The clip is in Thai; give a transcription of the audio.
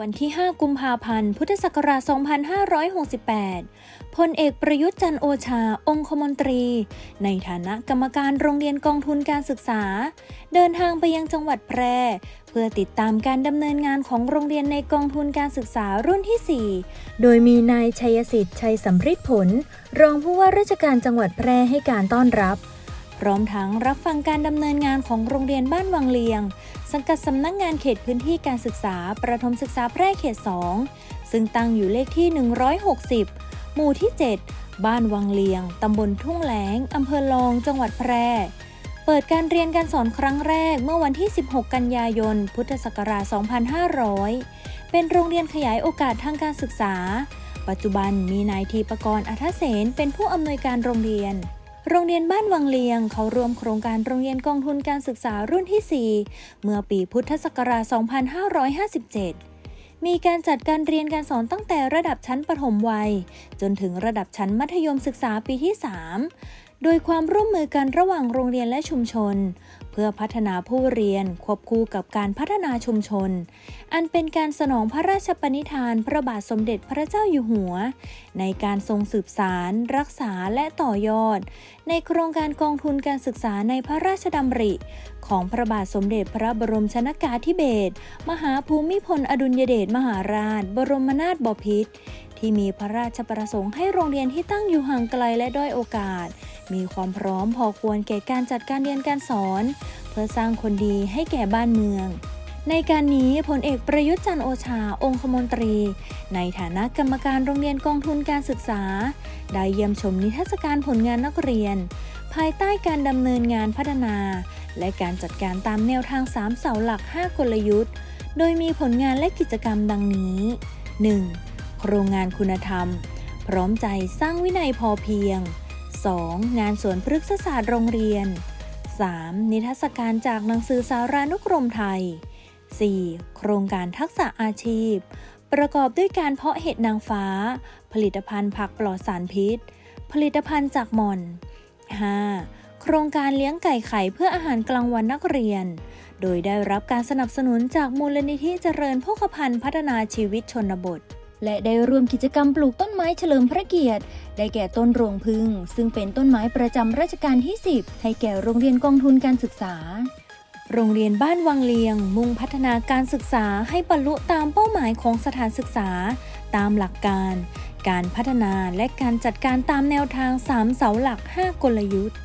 วันที่ 5 กุมภาพันธ์ พุทธศักราช 2568 พลเอกประยุทธ์จันโอชา องคมนตรี ในฐานะกรรมการโรงเรียนกองทุนการศึกษา เดินทางไปยังจังหวัดแพร่ เพื่อติดตามการดำเนินงานของโรงเรียนในกองทุนการศึกษารุ่นที่ 4 โดยมีนายชัยสิทธิ์ชัยสำริดผล รองผู้ว่าราชการจังหวัดแพร่ให้การต้อนรับ พร้อมทั้งรับฟังการดำเนินงานของโรงเรียนบ้านวังเลียง สังกัดสำนักงงานเขตพื้นที่การศึกษา ประถมศึกษาแพร่เขต 2 ซึ่งตั้งอยู่เลขที่ 160 หมู่ที่ 7 บ้านวังเลียง ตำบลทุ่งแหลงอำเภอลองจังหวัดแพร่ เปิดการเรียนการสอนครั้งแรกเมื่อวันที่ 16 กันยายน พุทธศักราช 2500 เป็นโรงเรียนขยายโอกาสทางการศึกษา ปัจจุบันมีนายทีปกรณ์อัธเสนเป็นผู้อำนวยการโรงเรียน โรงเรียนบ้านวังเลียง เขาร่วมโครงการโรงเรียนกองทุนการศึกษารุ่นที่ 4 เมื่อปีพุทธศักราช 2557 มีการจัดการเรียนการสอนตั้งแต่ระดับชั้นประถมวัย จนถึงระดับชั้นมัธยมศึกษาปีที่ 3 โดยความร่วมมือกันระหว่างโรงเรียนและชุมชน เพื่อพัฒนาผู้เรียนควบคู่กับการพัฒนาชุมชน อันเป็นการสนองพระราชปณิธานพระบาทสมเด็จพระเจ้าอยู่หัว ในการทรงสืบสาร รักษาและต่อยอด ในโครงการกองทุนการศึกษาในพระราชดำริ ของพระบาทสมเด็จพระบรมชนากาธิเบศรมหาภูมิพลอดุลยเดชมหาราช บรมนาถบพิตรที่มีพระราชประสงค์ให้โรงเรียนที่ตั้งอยู่ห่างไกลและด้อยโอกาส มีความพร้อมพอควรแก่การจัดการเรียนการสอน เพื่อสร้างคนดีให้แก่บ้านเมือง ในการนี้พลเอกประยุทธ์จันโอชาองคมนตรี ในฐานะกรรมการโรงเรียนกองทุนการศึกษา ได้เยี่ยมชมนิทรรศการผลงานนักเรียน ภายใต้การดำเนินงานพัฒนา และการจัดการตามแนวทาง 3 เสาหลัก 5 กลยุทธ์ โดยมีผลงานและกิจกรรมดังนี้ 1. โครงงานคุณธรรม พร้อมใจสร้างวินัยพอเพียง 2. งานสวนพฤกษศาสตร์โรงเรียน 3. นิทรรศการจากหนังสือสารานุกรมไทย 4. โครงการทักษะอาชีพ ประกอบด้วยการเพาะเห็ดนางฟ้า ผลิตภัณฑ์ผักปลอดสารพิษ ผลิตภัณฑ์จากหม่อน 5. โครงการเลี้ยงไก่ไข่เพื่ออาหารกลางวันนักเรียน โดยได้รับการสนับสนุนจากมูลนิธิเจริญโภคภัณฑ์พัฒนาชีวิตชนบท และได้ร่วมกิจกรรมปลูกต้นไม้เฉลิมพระเกียรติ ได้แก่ต้นรวงพึ่ง ซึ่งเป็นต้นไม้ประจำรัชกาลที่ 10 ให้แก่โรงเรียนกองทุนการศึกษา โรงเรียนบ้านวังเลียง มุ่งพัฒนาการศึกษาให้บรรลุตามเป้าหมายของสถานศึกษา ตามหลักการ การพัฒนาและการจัดการตามแนวทาง 3 เสาหลัก 5 กลยุทธ์